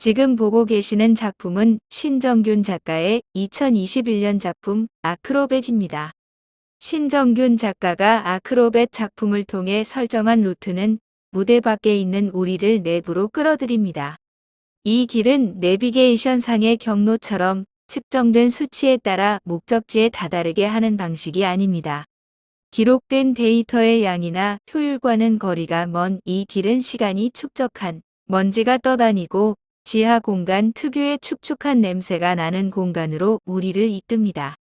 지금 보고 계시는 작품은 신정균 작가의 2021년 작품 아크로벳입니다. 신정균 작가가 아크로벳 작품을 통해 설정한 루트는 무대 밖에 있는 우리를 내부로 끌어들입니다. 이 길은 내비게이션 상의 경로처럼 측정된 수치에 따라 목적지에 다다르게 하는 방식이 아닙니다. 기록된 데이터의 양이나 효율과는 거리가 먼 이 길은 시간이 축적한 먼지가 떠다니고 지하 공간 특유의 축축한 냄새가 나는 공간으로 우리를 이끕니다.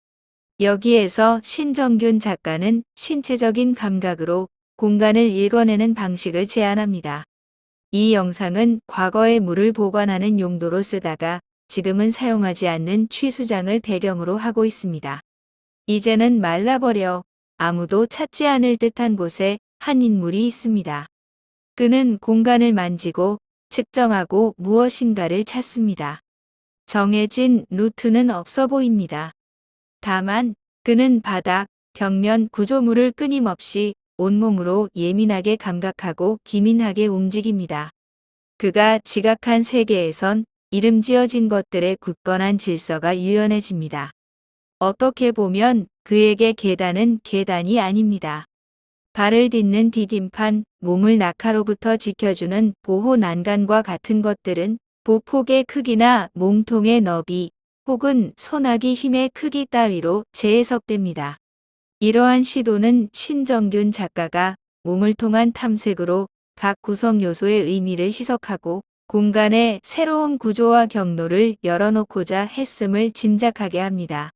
여기에서 신정균 작가는 신체적인 감각으로 공간을 읽어내는 방식을 제안합니다. 이 영상은 과거의 물을 보관하는 용도로 쓰다가 지금은 사용하지 않는 취수장을 배경으로 하고 있습니다. 이제는 말라버려 아무도 찾지 않을 듯한 곳에 한 인물이 있습니다. 그는 공간을 만지고 측정하고 무엇인가를 찾습니다. 정해진 루트는 없어 보입니다. 다만 그는 바닥, 벽면 구조물을 끊임없이 온몸으로 예민하게 감각하고 기민하게 움직입니다. 그가 지각한 세계에선 이름 지어진 것들의 굳건한 질서가 유연해집니다. 어떻게 보면 그에게 계단은 계단이 아닙니다. 발을 딛는 디딤판, 몸을 낙하로부터 지켜주는 보호 난간과 같은 것들은 보폭의 크기나 몸통의 너비 혹은 소나기 힘의 크기 따위로 재해석됩니다. 이러한 시도는 신정균 작가가 몸을 통한 탐색으로 각 구성 요소의 의미를 희석하고 공간의 새로운 구조와 경로를 열어놓고자 했음을 짐작하게 합니다.